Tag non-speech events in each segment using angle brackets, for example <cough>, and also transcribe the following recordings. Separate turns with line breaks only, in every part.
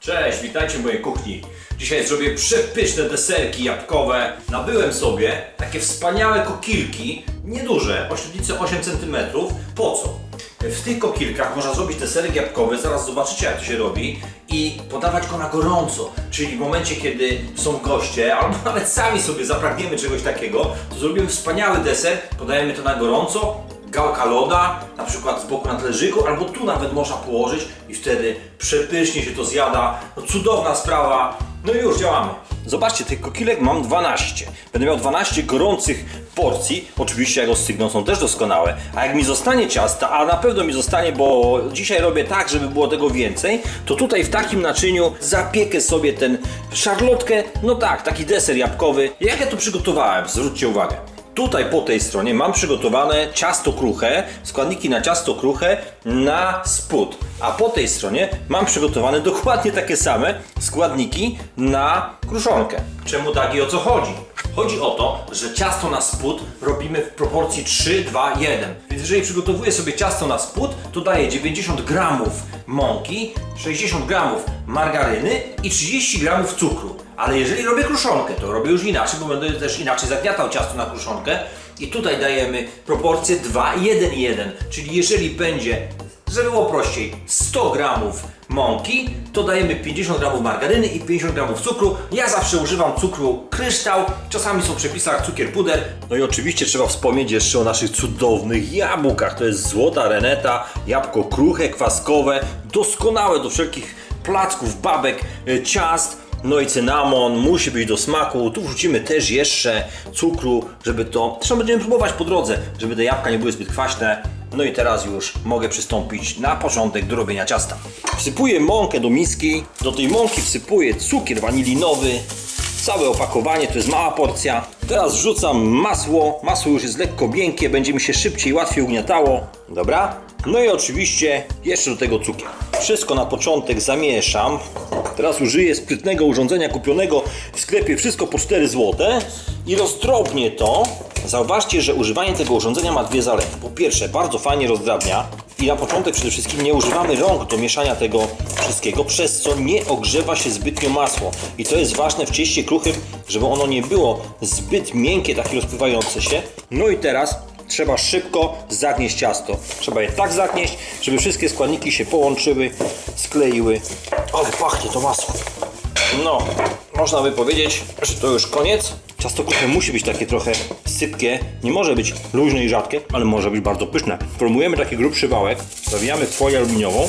Cześć, witajcie w mojej kuchni. Dzisiaj zrobię przepyszne deserki jabłkowe. Nabyłem sobie takie wspaniałe kokilki, nieduże, o średnicy 8 cm. Po co? W tych kokilkach można zrobić deserek jabłkowy, zaraz zobaczycie jak to się robi i podawać go na gorąco, czyli w momencie kiedy są goście, albo <laughs> nawet sami sobie zapragniemy czegoś takiego, to zrobimy wspaniały deser, podajemy to na gorąco, gałka loda, na przykład z boku na talerzyku, albo tu nawet można położyć i wtedy przepysznie się to zjada. No cudowna sprawa. No i już działamy. Zobaczcie, tych kokilek mam 12. Będę miał 12 gorących porcji. Oczywiście jak ostygną są też doskonałe. A jak mi zostanie ciasta, a na pewno mi zostanie, bo dzisiaj robię tak, żeby było tego więcej, to tutaj w takim naczyniu zapiekę sobie ten szarlotkę, no tak, taki deser jabłkowy. Jak ja to przygotowałem? Zwróćcie uwagę. Tutaj po tej stronie mam przygotowane ciasto kruche, składniki na ciasto kruche na spód. A po tej stronie mam przygotowane dokładnie takie same składniki na kruszonkę. Czemu tak i o co chodzi? Chodzi o to, że ciasto na spód robimy w proporcji 3, 2, 1. Więc jeżeli przygotowuję sobie ciasto na spód, to daję 90 gramów mąki, 60 gramów margaryny i 30 gramów cukru. Ale jeżeli robię kruszonkę, to robię już inaczej, bo będę też inaczej zagniatał ciasto na kruszonkę. I tutaj dajemy proporcję 2, 1, 1. Czyli jeżeli będzie, żeby było prościej, 100 gramów mąki, to dajemy 50 gramów margaryny i 50 gramów cukru. Ja zawsze używam cukru kryształ, czasami są w przepisach cukier puder. No i oczywiście trzeba wspomnieć jeszcze o naszych cudownych jabłkach. To jest złota reneta, jabłko kruche, kwaskowe, doskonałe do wszelkich placków, babek, e, ciast. No i cynamon musi być do smaku. Tu wrzucimy też jeszcze cukru, żeby to. Zresztą będziemy próbować po drodze, żeby te jabłka nie były zbyt kwaśne. No i teraz już mogę przystąpić na początek do robienia ciasta. Wsypuję mąkę do miski. Do tej mąki wsypuję cukier wanilinowy. Całe opakowanie to jest mała porcja. Teraz wrzucam masło. Masło już jest lekko miękkie, będzie mi się szybciej, łatwiej ugniatało. Dobra? No i oczywiście jeszcze do tego cukier. Wszystko na początek zamieszam. Teraz użyję sprytnego urządzenia kupionego w sklepie wszystko po 4 zł i rozdrobnię to. Zauważcie, że używanie tego urządzenia ma dwie zalety. Po pierwsze, bardzo fajnie rozdrabnia i na początek przede wszystkim nie używamy rąk do mieszania tego wszystkiego, przez co nie ogrzewa się zbytnio masło. I to jest ważne w cieście kruchym, żeby ono nie było zbyt miękkie, takie rozpływające się. No i teraz trzeba szybko zagnieść ciasto. Trzeba je tak zagnieść, żeby wszystkie składniki się połączyły, skleiły. Ale pachnie to masło. No, można by powiedzieć, że to już koniec. Ciasto kruche musi być takie trochę sypkie, nie może być luźne i rzadkie, ale może być bardzo pyszne. Formujemy taki grubszy wałek, zawijamy folię aluminiową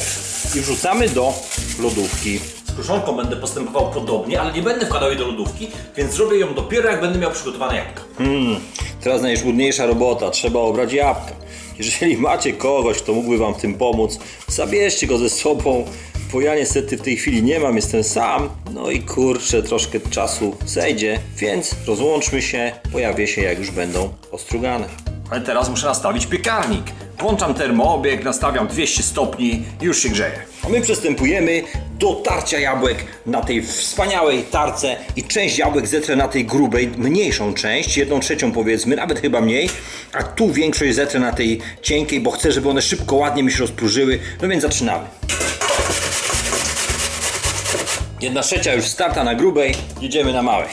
i wrzucamy do lodówki. Z kruszonką będę postępował podobnie, ale nie będę wkładał jej do lodówki, więc zrobię ją dopiero jak będę miał przygotowane jabłka. Hmm, teraz najtrudniejsza robota, trzeba obrać jabłka. Jeżeli macie kogoś, kto mógłby Wam w tym pomóc, zabierzcie go ze sobą, bo ja niestety w tej chwili nie mam, jestem sam. No i kurczę, troszkę czasu zejdzie, więc rozłączmy się, pojawię się jak już będą ostrugane. Ale teraz muszę nastawić piekarnik. Włączam termoobieg, nastawiam 200 stopni i już się grzeje. A my przystępujemy do tarcia jabłek na tej wspaniałej tarce i część jabłek zetrę na tej grubej, mniejszą część, jedną trzecią powiedzmy, nawet chyba mniej, a tu większość zetrę na tej cienkiej, bo chcę, żeby one szybko, ładnie mi się rozpróżyły. No więc zaczynamy. Jedna trzecia już starta na grubej, jedziemy na małej.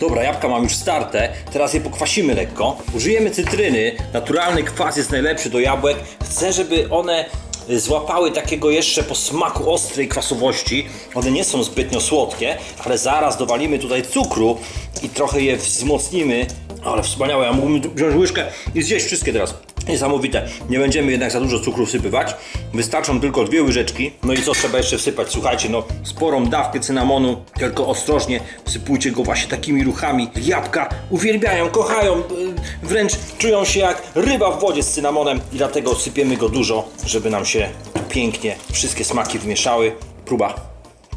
Dobra, jabłka mam już starte, teraz je pokwasimy lekko. Użyjemy cytryny, naturalny kwas jest najlepszy do jabłek. Chcę, żeby one złapały takiego jeszcze po smaku ostrej kwasowości. One nie są zbytnio słodkie, ale zaraz dowalimy tutaj cukru i trochę je wzmocnimy. Ale wspaniałe, ja mógłbym wziąć łyżkę i zjeść wszystkie teraz. Niesamowite. Nie będziemy jednak za dużo cukru wsypywać. Wystarczą tylko dwie łyżeczki. No i co trzeba jeszcze wsypać? Słuchajcie, no sporą dawkę cynamonu, tylko ostrożnie wsypujcie go właśnie takimi ruchami. Jabłka uwielbiają, kochają, yy, wręcz czują się jak ryba w wodzie z cynamonem i dlatego sypiemy go dużo, żeby nam się pięknie wszystkie smaki wmieszały. Próba.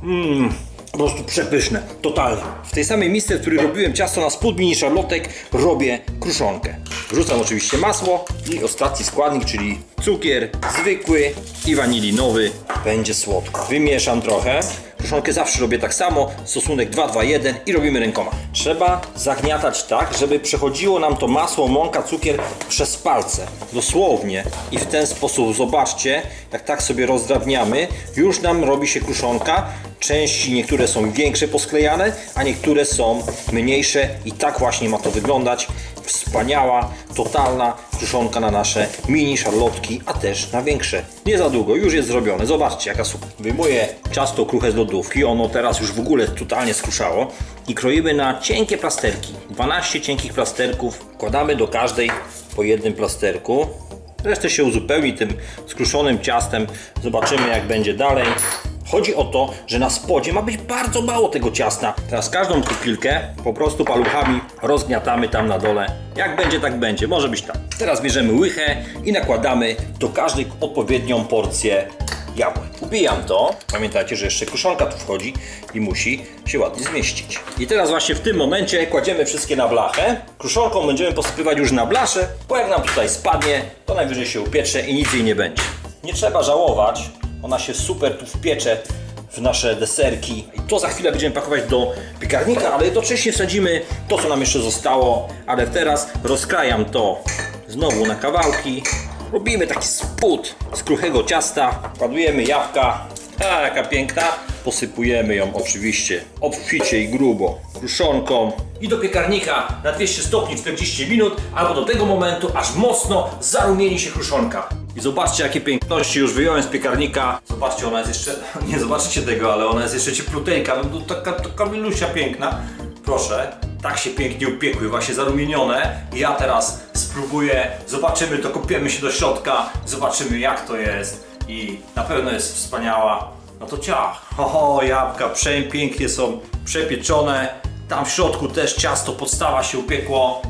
Mmm. Po prostu przepyszne, totalnie. W tej samej misce, w której robiłem ciasto na spód mini szarlotek, robię kruszonkę. Wrzucam oczywiście masło i ostatni składnik, czyli cukier zwykły i wanilinowy. będzie słodko. Wymieszam trochę. Kruszonkę zawsze robię tak samo, stosunek 2-2-1 i robimy rękoma. Trzeba zagniatać tak, żeby przechodziło nam to masło, mąka, cukier przez palce. Dosłownie. I w ten sposób, zobaczcie, jak tak sobie rozdrabniamy, już nam robi się kruszonka. Części niektóre są większe posklejane, a niektóre są mniejsze i tak właśnie ma to wyglądać. Wspaniała, totalna kruszonka na nasze mini szarlotki, a też na większe. Nie za długo, już jest zrobione. Zobaczcie jaka super. Wyjmuję ciasto kruche z lodówki, ono teraz już w ogóle totalnie skruszało i kroimy na cienkie plasterki. 12 cienkich plasterków wkładamy do każdej po jednym plasterku. Resztę się uzupełni tym skruszonym ciastem. Zobaczymy jak będzie dalej. Chodzi o to, że na spodzie ma być bardzo mało tego ciasta. Teraz każdą kupilkę po prostu paluchami rozgniatamy tam na dole. Jak będzie, tak będzie. Może być tak. Teraz bierzemy łychę i nakładamy do każdej odpowiednią porcję jabłek. Ubijam to. Pamiętajcie, że jeszcze kruszonka tu wchodzi i musi się ładnie zmieścić. I teraz właśnie w tym momencie kładziemy wszystkie na blachę. Kruszonką będziemy posypywać już na blaszę, bo jak nam tutaj spadnie, to najwyżej się upiecze i nic jej nie będzie. Nie trzeba żałować, ona się super tu wpiecze w nasze deserki. I to za chwilę będziemy pakować do piekarnika, ale jednocześnie wsadzimy to, co nam jeszcze zostało. Ale teraz rozkrajam to znowu na kawałki. Robimy taki spód z kruchego ciasta. Ładujemy jabłka. A, jaka piękna. Posypujemy ją oczywiście obficie i grubo kruszonką. I do piekarnika na 200 stopni 40 minut, albo do tego momentu, aż mocno zarumieni się kruszonka. I zobaczcie jakie piękności już wyjąłem z piekarnika. Zobaczcie, ona jest jeszcze, <laughs> nie zobaczycie tego, ale ona jest jeszcze ciepluteńka, no to taka, taka milusia piękna. Proszę, tak się pięknie upiekły, właśnie zarumienione. I ja teraz spróbuję, zobaczymy to, kopiemy się do środka, zobaczymy jak to jest. I na pewno jest wspaniała. No to ciach. Oho, jabłka przepięknie są przepieczone. Tam w środku też ciasto, podstawa się upiekło.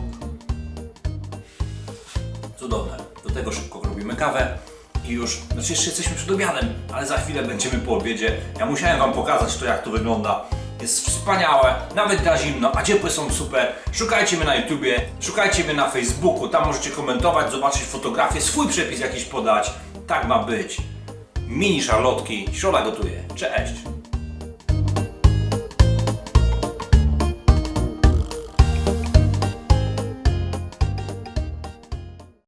Cudowne. Do tego szybko kawę i już, znaczy jeszcze jesteśmy przed obiadem, ale za chwilę będziemy po obiedzie. Ja musiałem Wam pokazać to, jak to wygląda. Jest wspaniałe, nawet na zimno, a ciepłe są super. Szukajcie mnie na YouTubie, szukajcie mnie na Facebooku, tam możecie komentować, zobaczyć fotografie, swój przepis jakiś podać. Tak ma być. Mini szarlotki, Środa gotuje. Cześć!